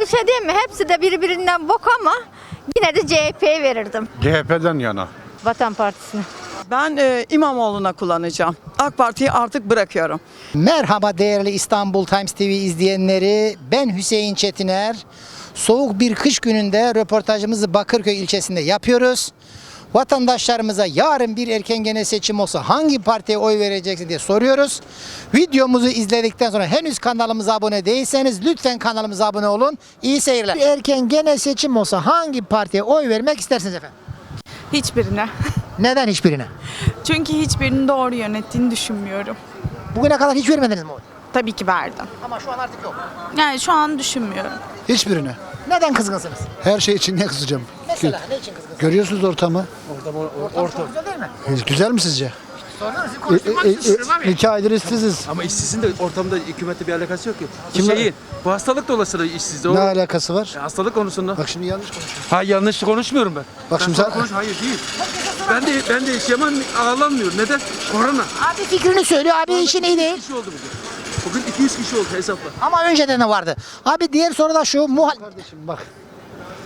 Bir şey diyeyim mi? Hepsi de birbirinden bok ama yine de CHP'ye verirdim. CHP'den yana. Vatan Partisi'ne. Ben e, İmamoğlu'na kullanacağım. AK Parti'yi artık bırakıyorum. Merhaba değerli İstanbul Times TV izleyenleri. Ben Hüseyin Çetiner. Soğuk bir kış gününde röportajımızı Bakırköy ilçesinde yapıyoruz. Vatandaşlarımıza yarın bir erken genel seçim olsa hangi partiye oy vereceksin diye soruyoruz. Videomuzu izledikten sonra henüz kanalımıza abone değilseniz lütfen kanalımıza abone olun. İyi seyirler. Bir erken genel seçim olsa hangi partiye oy vermek istersiniz efendim? Hiçbirine. Neden hiçbirine? Çünkü hiçbirini doğru yönettiğini düşünmüyorum. Bugüne kadar hiç vermediniz mi oy? Tabii ki verdim. Ama şu an artık yok. Yani şu an düşünmüyorum. Hiçbirine. Neden kızgınsınız? Her şey için ne kızacağım? Mesela ne için kızgınsınız? Görüyorsunuz ortamı. Ortam çok güzel değil mi? E, Güzel mi sizce? Soruyoruz, E, e, e, iki aydır işsiziz. Ama işsizin de ortamda hükümette bir alakası yok ki. Bu Kimle- şeyin, bu hastalık dolayısıyla işsizde. O Ne alakası var? hastalık konusunda. Bak şimdi yanlış konuşuyorsun. Ha yanlış konuşmuyorum ben. Bak Ben şimdi sana sen- konuş hayır değil. Ben de ben de yaşayamam ağlanmıyor. Neden? Korona. Abi fikrini söylüyor. Abi işin iyi değil. kişi oldu bugün. Bugün 200 kişi oldu hesapla. Ama önceden de vardı. Abi diğer soru da şu. Muhal... Kardeşim bak.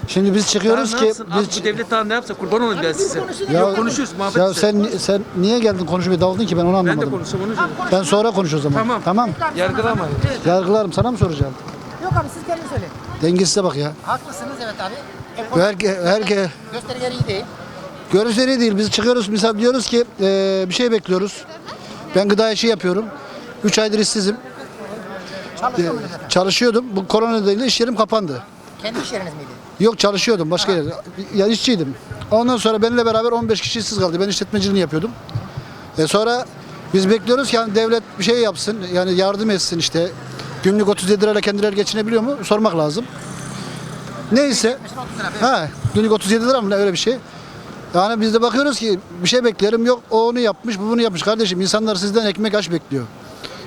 Şimdi biz çıkıyoruz ki? Abi biz bu devlet daha ne yapsa kurban olayım ben size. Ya- Yok konuşuyoruz muhabbet ya işte. sen sen niye geldin konuşmaya daldın ki ben onu Ben de anlamadım. konuşsam onu söyleyeyim. Ben sonra konuş o zaman. Tamam. Tamam. Yargılama. Yargılarım sana mı soracağım? Yok abi siz kendiniz söyleyin. Dengesize bak ya. Haklısınız evet abi. Her, her, Göstergeleri iyi değil. Görüşleri değil. Biz çıkıyoruz misal diyoruz ki e, bir şey bekliyoruz. Ben gıda işi yapıyorum. 3 aydır işsizim. Çalışıyor efendim? çalışıyordum. Bu korona nedeniyle iş yerim kapandı. Kendi iş yeriniz miydi? Yok çalışıyordum başka yerde. Ya işçiydim. Ondan sonra benimle beraber 15 kişi işsiz kaldı. Ben işletmeciliğini yapıyordum. E sonra biz bekliyoruz ki yani devlet bir şey yapsın. Yani yardım etsin işte. Günlük 37 lirayla kendileri geçinebiliyor mu? Sormak lazım. Neyse. Ha, günlük 37 lira mı ne öyle bir şey. Yani biz de bakıyoruz ki bir şey beklerim yok o onu yapmış bu bunu yapmış kardeşim insanlar sizden ekmek aş bekliyor.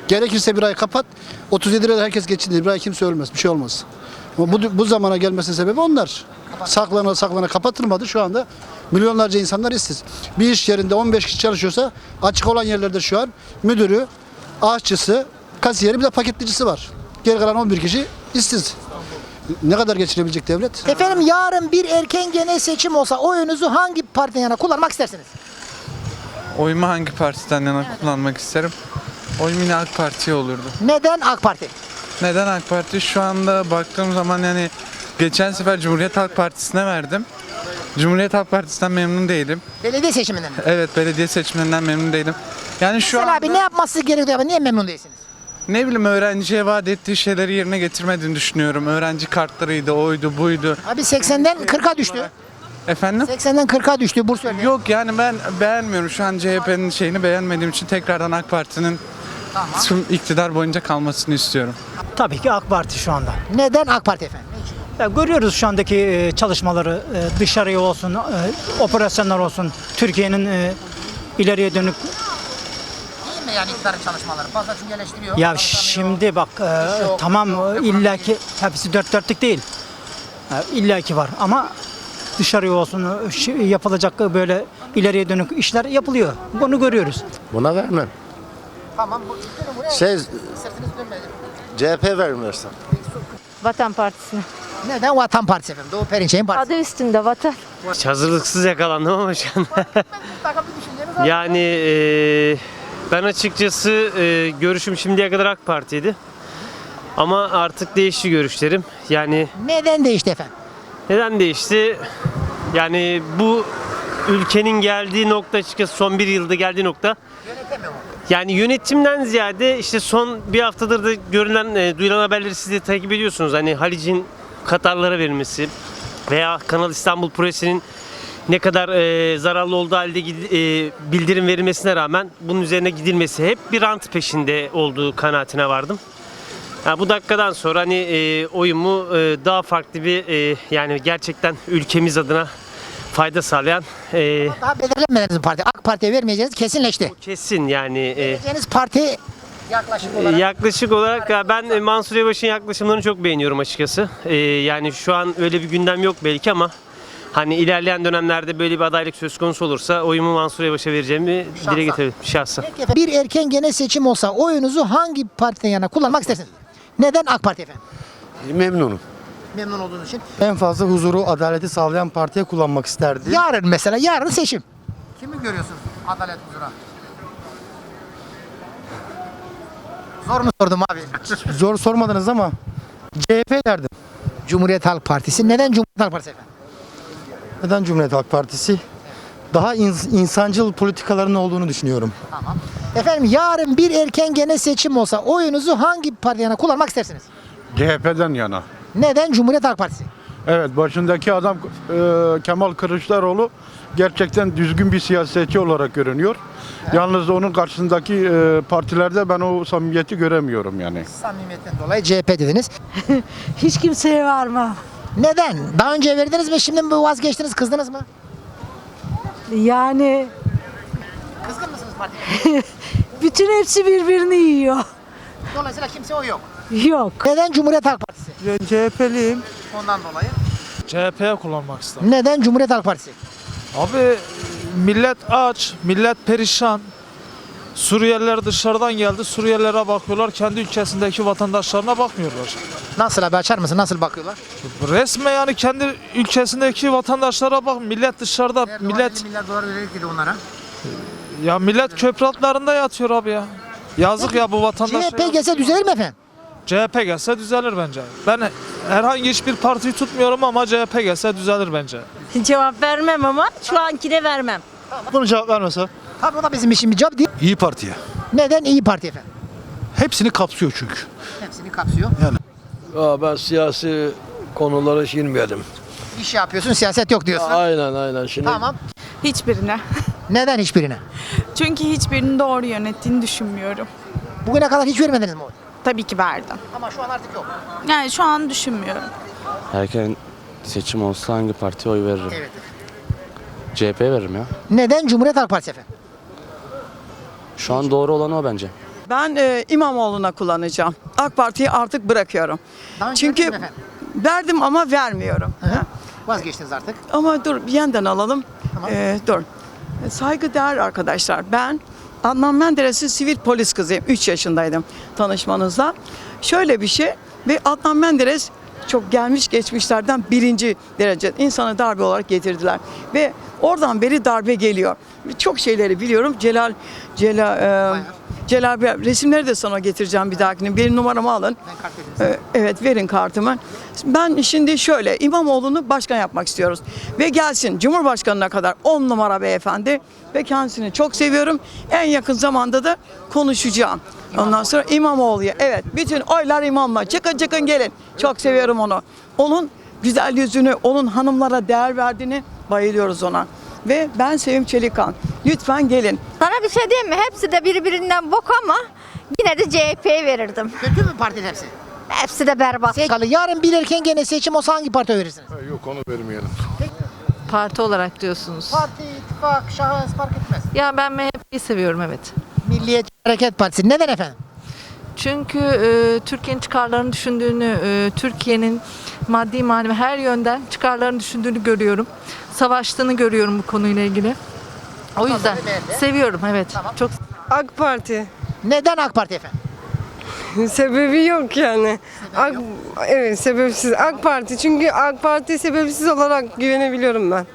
Gerekirse bir ay kapat 37 lira herkes geçinir bir ay kimse ölmez bir şey olmaz. Ama bu, bu zamana gelmesinin sebebi onlar. Saklana saklana kapatılmadı şu anda milyonlarca insanlar işsiz. Bir iş yerinde 15 kişi çalışıyorsa açık olan yerlerde şu an müdürü, aşçısı, kasiyeri bir de paketlicisi var. Geri kalan 11 kişi işsiz. Ne kadar geçirebilecek devlet? Efendim yarın bir erken genel seçim olsa oyunuzu hangi partiden yana kullanmak istersiniz? Oyumu hangi partiden yana kullanmak isterim? Oyum yine AK Parti'ye olurdu. Neden AK Parti? Neden AK Parti? Şu anda baktığım zaman yani geçen sefer Cumhuriyet Halk Partisi'ne verdim. Cumhuriyet Halk Partisi'nden memnun değilim. Belediye seçiminden mi? Evet belediye seçimlerinden memnun değilim. Yani şu Mesela anda abi ne yapması gerekiyor? Niye memnun değilsiniz? ne bileyim öğrenciye vaat ettiği şeyleri yerine getirmediğini düşünüyorum. Öğrenci kartlarıydı, oydu, buydu. Abi 80'den 40'a düştü. Efendim? 80'den 40'a düştü burs örneği. Yok yani ben beğenmiyorum. Şu an CHP'nin şeyini beğenmediğim için tekrardan AK Parti'nin tüm iktidar boyunca kalmasını istiyorum. Tabii ki AK Parti şu anda. Neden AK Parti efendim? Ya görüyoruz şu andaki e, çalışmaları e, dışarıya olsun, e, operasyonlar olsun, Türkiye'nin e, ileriye dönük. İyi mi yani iktidarın çalışmaları? Fazla çünkü eleştiriyor. Ya şimdi bak e, tamam e, illaki hepsi dört dörtlük değil. E, illaki var ama dışarıya olsun e, şi- yapılacak böyle ileriye dönük işler yapılıyor. Bunu görüyoruz. Buna vermem. Tamam bu Şey. CHP verirlerse. Vatan Partisi'ne. Neden Vatan Partisi efendim? Doğu Perinçek'in partisi. Adı üstünde vatan. Hiç hazırlıksız yakalandım ama şu an. yani eee, ben açıkçası eee, görüşüm şimdiye kadar AK Parti'ydi. Ama artık değişti görüşlerim. Yani Neden değişti efendim? Neden değişti? Yani bu ülkenin geldiği nokta açıkçası son bir yılda geldiği nokta yani yönetimden ziyade işte son bir haftadır da görülen, e, duyulan haberleri siz de takip ediyorsunuz. Hani Halic'in Katarlara verilmesi veya Kanal İstanbul projesinin ne kadar e, zararlı olduğu halde e, bildirim verilmesine rağmen bunun üzerine gidilmesi hep bir rant peşinde olduğu kanaatine vardım. Ha, bu dakikadan sonra hani e, oyumu e, daha farklı bir e, yani gerçekten ülkemiz adına fayda sağlayan e, Daha belirlenmediniz parti. AK Parti'ye vermeyeceğiniz kesinleşti. kesin yani e, Vereceğiniz parti yaklaşık olarak. Yaklaşık olarak ya ben e, Mansur Yavaş'ın yaklaşımlarını çok beğeniyorum açıkçası. Ee, yani şu an öyle bir gündem yok belki ama hani ilerleyen dönemlerde böyle bir adaylık söz konusu olursa oyumu Mansur Yavaş'a vereceğimi dile getirelim şahsen. Bir erken genel seçim olsa oyunuzu hangi partiden yana kullanmak istersiniz? Neden AK Parti efendim? Memnunum. Memnun olduğunuz için. En fazla huzuru, adaleti sağlayan partiye kullanmak isterdim. Yarın mesela yarın seçim. Kimi görüyorsunuz adalet huzura? Zor mu sordum abi? Zor sormadınız ama CHP derdim. Cumhuriyet Halk Partisi. Neden Cumhuriyet Halk Partisi efendim? Neden Cumhuriyet Halk Partisi? Daha ins- insancıl politikaların olduğunu düşünüyorum. Efendim yarın bir erken gene seçim olsa oyunuzu hangi partiyana kullanmak istersiniz? CHP'den yana. Neden Cumhuriyet Halk Partisi? Evet başındaki adam e, Kemal Kılıçdaroğlu gerçekten düzgün bir siyasetçi olarak görünüyor. Yalnız onun karşısındaki e, partilerde ben o samimiyeti göremiyorum yani. Samimiyetten dolayı CHP dediniz. Hiç kimseye varma. Neden? Daha önce verdiniz mi şimdi mi vazgeçtiniz kızdınız mı? Yani Kızgın mısınız partiye? bütün hepsi birbirini yiyor. Dolayısıyla kimse oy yok. Yok. Neden Cumhuriyet Halk Partisi? Ben CHP'liyim. Ondan dolayı. CHP'ye kullanmak istedim. Neden Cumhuriyet Halk Partisi? Abi millet aç, millet perişan. Suriyeliler dışarıdan geldi. Suriyelilere bakıyorlar. Kendi ülkesindeki vatandaşlarına bakmıyorlar. Nasıl abi açar mısın? Nasıl bakıyorlar? Resmen yani kendi ülkesindeki vatandaşlara bak. Millet dışarıda. Millet milyar dolar verildi onlara. Ya millet köprü altlarında yatıyor abi ya. Yazık ya bu vatandaşa. CHP gelse düzelir mi efendim? CHP gelse düzelir bence. Ben herhangi hiçbir partiyi tutmuyorum ama CHP gelse düzelir bence. Cevap vermem ama şu ankine vermem. Bunu cevap vermese. Tabii o da bizim işimiz job değil. İyi Parti'ye. Neden iyi Parti efendim? Hepsini kapsıyor çünkü. Hepsini kapsıyor. ben siyasi konulara girmeyelim. İş yapıyorsun siyaset yok diyorsun. Aynen aynen. Şimdi Tamam. Hiçbirine. Neden hiçbirine? Çünkü hiçbirini doğru yönettiğini düşünmüyorum. Bugüne kadar hiç vermediniz mi oy? Tabii ki verdim. Ama şu an artık yok. Yani şu an düşünmüyorum. Erken seçim olsa hangi partiye oy veririm? Evet. CHP veririm ya. Neden Cumhuriyet Halk Partisi efendim? Şu an doğru olan o bence. Ben e, İmamoğlu'na kullanacağım. AK Parti'yi artık bırakıyorum. Daha önce Çünkü verdiniz mi efendim? verdim ama vermiyorum. Hı hı. Vazgeçtiniz artık. Ama dur bir yeniden alalım. Tamam. Ee, dur. Saygıdeğer arkadaşlar. Ben Adnan Menderes'in sivil polis kızıyım. 3 yaşındaydım tanışmanızda. Şöyle bir şey ve Adnan Menderes çok gelmiş geçmişlerden birinci derece insanı darbe olarak getirdiler. Ve oradan beri darbe geliyor. Çok şeyleri biliyorum. Celal Celal e, Celal Bey, resimleri de sana getireceğim bir dahakine. Benim numaramı alın. Ben Evet verin kartımı. Ben şimdi şöyle İmamoğlu'nu başkan yapmak istiyoruz. Ve gelsin Cumhurbaşkanı'na kadar 10 numara beyefendi. Ve kendisini çok seviyorum. En yakın zamanda da konuşacağım. Ondan sonra İmamoğlu'ya. Evet bütün oylar imamla. Çıkın çıkın gelin. Çok seviyorum onu. Onun güzel yüzünü, onun hanımlara değer verdiğini bayılıyoruz ona. Ve ben Sevim Çelikan. Lütfen gelin. Sana bir şey diyeyim mi? Hepsi de birbirinden bok ama yine de CHP'ye verirdim. Kötü mü partinin hepsi? Hepsi de berbat. Sekalı yarın bir erken gene seçim olsa hangi partiye verirsiniz? Yok onu vermeyelim. Parti olarak diyorsunuz. Parti, ittifak, şahıs fark etmez. Ya ben MHP'yi seviyorum evet. Milliyetçi Hareket Partisi. Neden efendim? Çünkü e, Türkiye'nin çıkarlarını düşündüğünü, e, Türkiye'nin maddi manevi her yönden çıkarlarını düşündüğünü görüyorum. Savaştığını görüyorum bu konuyla ilgili. O yüzden seviyorum evet. Çok AK Parti. Neden AK Parti efendim? Sebebi yok yani. AK, evet sebepsiz. AK Parti çünkü AK Parti sebepsiz olarak güvenebiliyorum ben.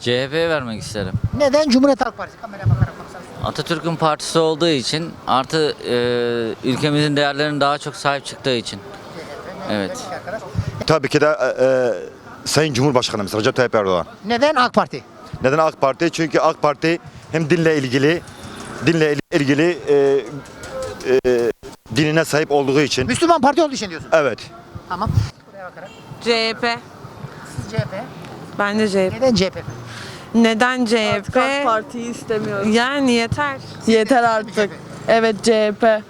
CHP'ye vermek isterim. Neden Cumhuriyet Halk Partisi? Kameraya bakarak konuşalım. Atatürk'ün partisi olduğu için artı e, ülkemizin değerlerine daha çok sahip çıktığı için. Evet. Tabii ki de e, e, Sayın Cumhurbaşkanımız Recep Tayyip Erdoğan. Neden AK Parti? Neden AK Parti? Çünkü AK Parti hem dinle ilgili dinle ilgili e, e, dinine sahip olduğu için. Müslüman parti olduğu için diyorsun. Evet. Tamam. CHP. Siz CHP. Ben de CHP. Neden CHP? Neden CHP? Partiyi istemiyorum. Yani yeter. Yeter artık. Evet CHP.